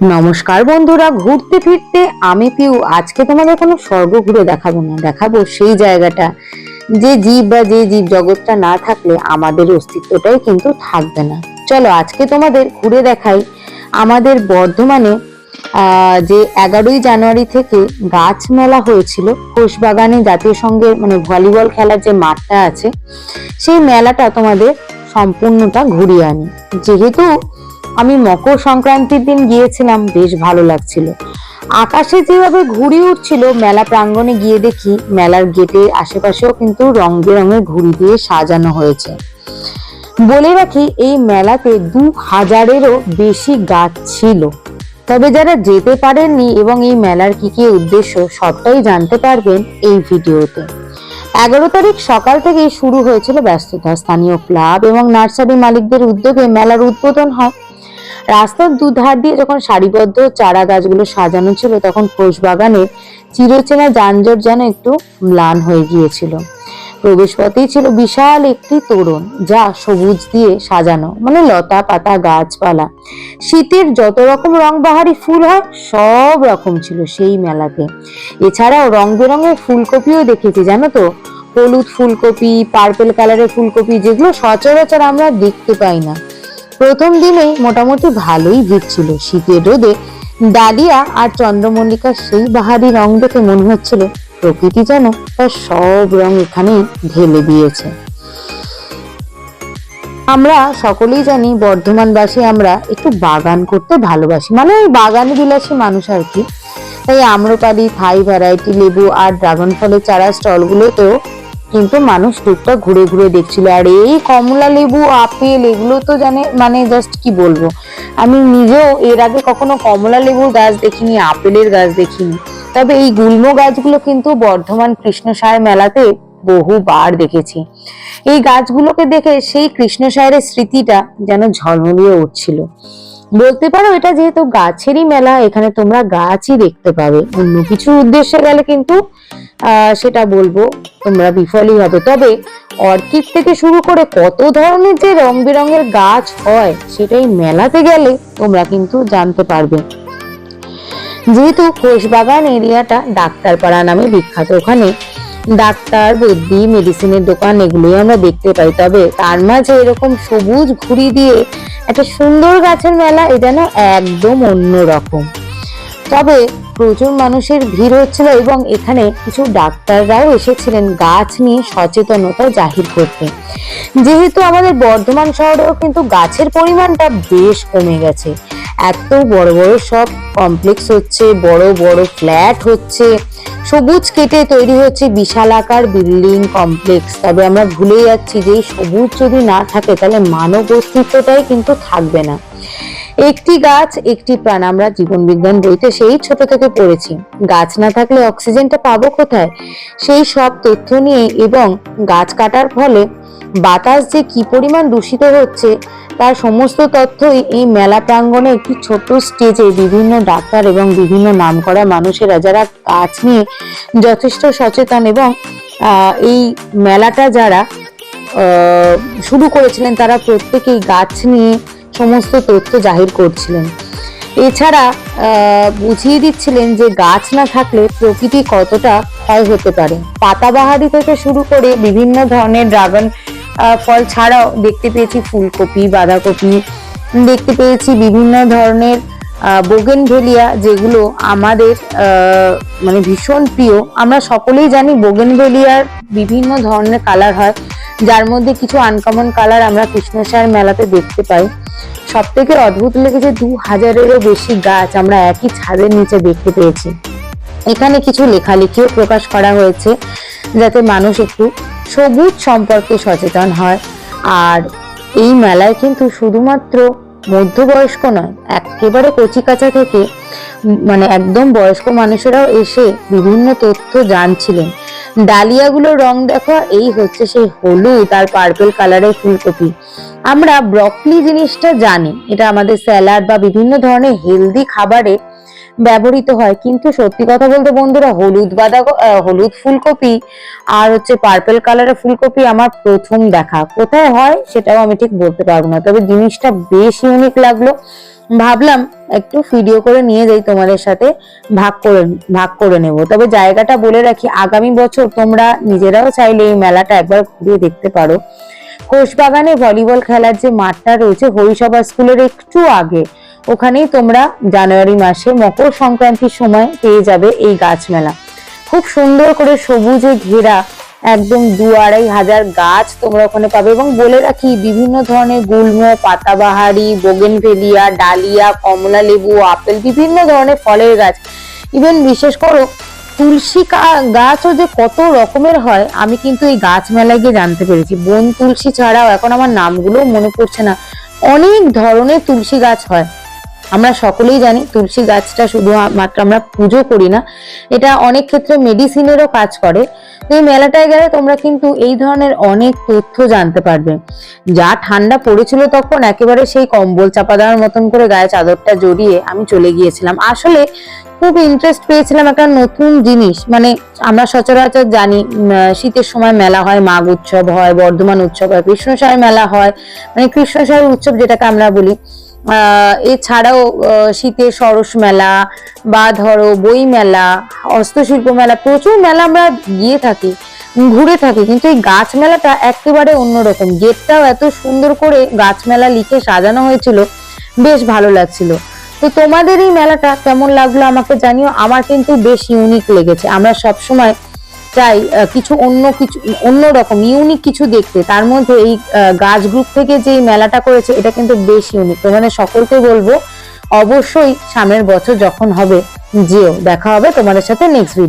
নমস্কার বন্ধুরা, ঘুরতে ফিরতে আমি পিউ। আজকে তোমাদের কোনো স্বর্গ ঘুরে দেখাবো না, দেখাবো সেই জায়গাটা। যে জীব বা যে জীব জগৎটা না থাকলে আমাদের অস্তিত্বটাই কিন্তু থাকবে না। চলো আজকে তোমাদের ঘুরে দেখাই আমাদের বর্ধমানে যে এগারোই জানুয়ারি থেকে গাছ মেলা হয়েছিল। ঘোষবাগানে জাতীয় সংঘের মানে ভলিবল খেলার যে মাঠটা আছে, সেই মেলাটা তোমাদের সম্পূর্ণটা ঘুরিয়ে আনি। যেহেতু আমি মকর সংক্রান্তির দিন গিয়েছিলাম, বেশ ভালো লাগছিল। আকাশে যেভাবে ঘুড়ি উঠছিল মেলা প্রাঙ্গণে গিয়ে দেখি মেলার গেটের আশেপাশেও কিন্তু রং বেরঙের ঘুড়ি দিয়ে সাজানো হয়েছে। বলে রাখি, এই মেলাতে দু হাজারেরও বেশি গাছ ছিল। তবে যারা যেতে পারেননি এবং এই মেলার কি কি উদ্দেশ্য, সবটাই জানতে পারবেন এই ভিডিওতে। এগারো তারিখ সকাল থেকেই শুরু হয়েছিল ব্যস্ততা। স্থানীয় ক্লাব এবং নার্সারি মালিকদের উদ্যোগে মেলার উদ্বোধন হয়। রাস্তার দুধার দিয়ে যখন সারিবদ্ধ চারা গাছগুলো সাজানো ছিল, তখন বাগানের চিরচেনা যানজট যেন একটু ম্লান হয়ে গিয়েছিল। প্রবেশপথেই ছিল বিশাল একটি তোরণ, যা সবুজ দিয়ে সাজানো মানে লতা পাতা গাছপালা। শীতের যত রকম রং বাহারি ফুল হয়, সব রকম ছিল সেই মেলাতে। এছাড়াও রং বেরঙের ফুলকপিও দেখেছি, জানো তো? হলুদ ফুলকপি, পার্পেল কালারের ফুলকপি, যেগুলো সচরাচর আমরা দেখতে পাই না। প্রথম দিনেই মোটামুটি ভালোই ভিড় ছিল। শীতের রোদে ডালিয়া আর চন্দ্রমল্লিকার সেই বাহারি রং দেখে মনে হচ্ছিল প্রকৃতি যেন তার সব রং এখানেই ঢেলে দিয়েছে। আমরা সকলেই জানি বর্ধমানবাসী আমরা একটু বাগান করতে ভালোবাসি। মানে ওই বাগান বিলাসী মানুষ আর কি। তাই আম্রপালি, থাই ভ্যারাইটি, লেবু আর ড্রাগন ফলের চারা স্টলগুলোতেও কিন্তু মানুষ টুকটাক ঘুরে ঘুরে দেখছিল, আর এই কমলা লেবু, আপেল, এগুলো তো জানে মানে জাস্ট কি বলব? আমি নিজেও এর আগে কখনো কমলা লেবুর গাছ দেখিনি, আপেলের গাছ দেখিনি। তবে এই গুল্ম গাছগুলো কিন্তু বর্ধমান কৃষ্ণসায় মেলাতে বহুবার দেখেছি। এই গাছগুলোকে দেখে সেই কৃষ্ণসায়ের স্মৃতিটা যেন ঝলমলিয়ে উঠছিল। বলতে পারো, এটা যেহেতু গাছেরই মেলা, এখানে তোমরা গাছই দেখতে পাবে। অন্য কিছু উদ্দেশ্যে গেলে কিন্তু সেটা বলব, তোমরা বিফলই হবে। তবে অর্কিড থেকে শুরু করে কত ধরনের যে রং বেরঙের গাছ হয়, সেটাই মেলাতে গেলে তোমরা কিন্তু জানতে পারবে। যেহেতু খোশবাগান এরিয়াটা ডাক্তারপাড়া নামে বিখ্যাত, ওখানে ডাক্তার বুদ্ধি মেডিসিনের দোকান, এগুলোই আমরা দেখতে পাই। তবে তার মাঝে এরকম সবুজ ঘুড়ি দিয়ে একটা সুন্দর গাছের মেলা, এ যেন একদম অন্য রকম তবে প্রচুর মানুষের ভিড় হচ্ছিল এবং এখানে কিছু ডাক্তাররাও এসেছিলেন। গাছ নিয়ে সচেতনতা জাহির করতে। যেহেতু আমাদের বর্ধমান শহরেও কিন্তু গাছের পরিমাণটা বেশ কমে গেছে। এত বড় বড় সব কমপ্লেক্স হচ্ছে, বড় বড় ফ্ল্যাট হচ্ছে, সবুজ কেটে তৈরি হচ্ছে বিশালাকার বিল্ডিং কমপ্লেক্স। তবে আমরা ভুলে যাচ্ছি যে সবুজ যদি না থাকে তাহলে মানব অস্তিত্বটাই কিন্তু থাকবে না। একটি গাছ, একটি প্রাণ আমরা জীবন বিজ্ঞান বইতে সেই ছোট থেকে পড়েছি। গাছ না থাকলে অক্সিজেনটা পাবো কোথায়? সেই সব তথ্য নিয়ে এবং গাছ কাটার ফলে বাতাস যে কি পরিমাণ দূষিত হচ্ছে, তার সমস্ত তথ্যই এই মেলা প্রাঙ্গণে একটি ছোট স্টেজে বিভিন্ন ডাক্তার এবং বিভিন্ন নামকরা মানুষেরা যারা গাছ নিয়ে যথেষ্ট সচেতন এবং এই মেলাটা যারা শুরু করেছিলেন, তারা প্রত্যেকেই গাছ নিয়ে সমস্ত তথ্য জাহির করছিলেন। এছাড়া বুঝিয়ে দিচ্ছিলেন যে গাছ না থাকলে প্রকৃতি কতটা ক্ষয় হতে পারে। পাতাবাহারি থেকে শুরু করে বিভিন্ন ধরনের ড্রাগন ফল ছাড়াও দেখতে পেয়েছি ফুলকপি, বাঁধাকপি দেখতে পেয়েছি বিভিন্ন ধরনের বোগেন ভেলিয়া যেগুলো আমাদের মানে ভীষণ প্রিয়। আমরা সকলেই জানি বোগেন ভেলিয়ার বিভিন্ন ধরনের কালার হয়, যার মধ্যে কিছু আনকমন কালার আমরা কৃষ্ণসার মেলাতে দেখতে পাই। সব থেকে অদ্ভুত লেগেছে দু হাজারেরও বেশি গাছ আমরা একই ছাদের নিচে দেখতে পেয়েছি। এখানে কিছু লেখালেখিও প্রকাশ করা হয়েছে, যাতে মানুষ একটু সবুজ সম্পর্কে সচেতন হয়। আর এই মেলায় কিন্তু শুধুমাত্র মধ্যবয়স্ক নয়, একেবারে কচিকাচা থেকে মানে একদম বয়স্ক মানুষেরাও এসে বিভিন্ন তথ্য জানছিলেন। ডালিয়াগুলোর রং দেখো, এই হচ্ছে সেই হলুদ আর পার্পল কালারের ফুলকপি। আমরা ব্রকলি জিনিসটা জানি, এটা আমাদের স্যালাড বা বিভিন্ন ধরনের হেলদি খাবারে ব্যবহৃত হয়। কিন্তু সত্যি কথা বলতে বন্ধুরা, হলুদ বাঁধা হলুদ ফুলকপি আর হচ্ছে পার্পেল কালারের ফুলকপি আমার প্রথম দেখা। কোথায় হয় সেটাও আমি ঠিক বলতে পারব না। তবে জিনিসটা বেশ ইউনিক লাগল। ভাবলাম একটু ভিডিও করে নিয়ে যাই তোমাদের সাথে, ভাগ করে ভাগ করে নেব। তবে জায়গাটা বলে রাখি, আগামী বছর তোমরা নিজেরাও চাইলে এই মেলাটা একবার ঘুরে দেখতে পারো। কোষবাগানে ভলিবল খেলার যে মাঠটা রয়েছে, হরিসভা স্কুলের একটু আগে। ওখানেই তোমরা জানুয়ারি মাসে মকর সংক্রান্তির সময় পেয়ে যাবে এই গাছ মেলা। খুব সুন্দর করে সবুজে ঘেরা একদম দু আড়াই হাজার গাছ তোমরা ওখানে পাবে এবং বলে রাখি বিভিন্ন ধরনের গুল্ম, পাতাবাহারি, বোগেনভেলিয়া, ডালিয়া, কমলা লেবু, আপেল, বিভিন্ন ধরনের ফলের গাছ। ইভেন বিশেষ করো, তুলসী গাছও যে কত রকমের হয়, আমি কিন্তু এই গাছ মেলায় গিয়ে জানতে পেরেছি। বন তুলসী ছাড়াও এখন আমার নামগুলো মনে পড়ছে না। অনেক ধরনের তুলসী গাছ হয়। আমরা সকলেই জানি তুলসী গাছটা শুধু মাত্র আমরা পুজো করি না, এটা অনেক ক্ষেত্রে মেডিসিনেরও কাজ করে। তো এই মেলাটায় গেলে তোমরা কিন্তু এই ধরনের অনেক তথ্য জানতে পারবে। যা ঠান্ডা পড়েছিল তখন একেবারে সেই কম্বল চাপা দেওয়ার মতন করে গায়ে চাদরটা জড়িয়ে আমি চলে গিয়েছিলাম। আসলে খুব ইন্টারেস্ট পেয়েছিলাম একটা নতুন জিনিস মানে আমরা সচরাচর জানি শীতের সময় মেলা হয়, মাঘ উৎসব হয়, বর্ধমান উৎসব হয়, কৃষ্ণসায় মেলা হয় মানে কৃষ্ণসায় উৎসব যেটাকে আমরা বলি। এছাড়াও আহ, শীতে সরস মেলা বা ধরো বই মেলা হস্তশিল্প মেলা প্রচুর মেলা আমরা গিয়ে থাকি ঘুরে থাকি। কিন্তু এই গাছ মেলাটা একেবারে অন্যরকম। গেটটাও এত সুন্দর করে গাছ মেলা লিখে সাজানো হয়েছিল বেশ ভালো লাগছিল। তো তোমাদের এই মেলাটা কেমন লাগল আমাকে জানিও। আমার কিন্তু বেশ ইউনিক লেগেছে। আমরা সব সময় চাই কিছু অন্য কিছু, অন্য রকম ইউনিক কিছু দেখতে। তার মধ্যে এই গাছ গ্রুপ থেকে যে মেলাটা করেছে, এটা কিন্তু বেশ ইউনিক তো মানে সকলকে বলব, অবশ্যই সামনের বছর যখন হবে, যেও, দেখা হবে তোমাদের সাথে নেক্সট ভিডিও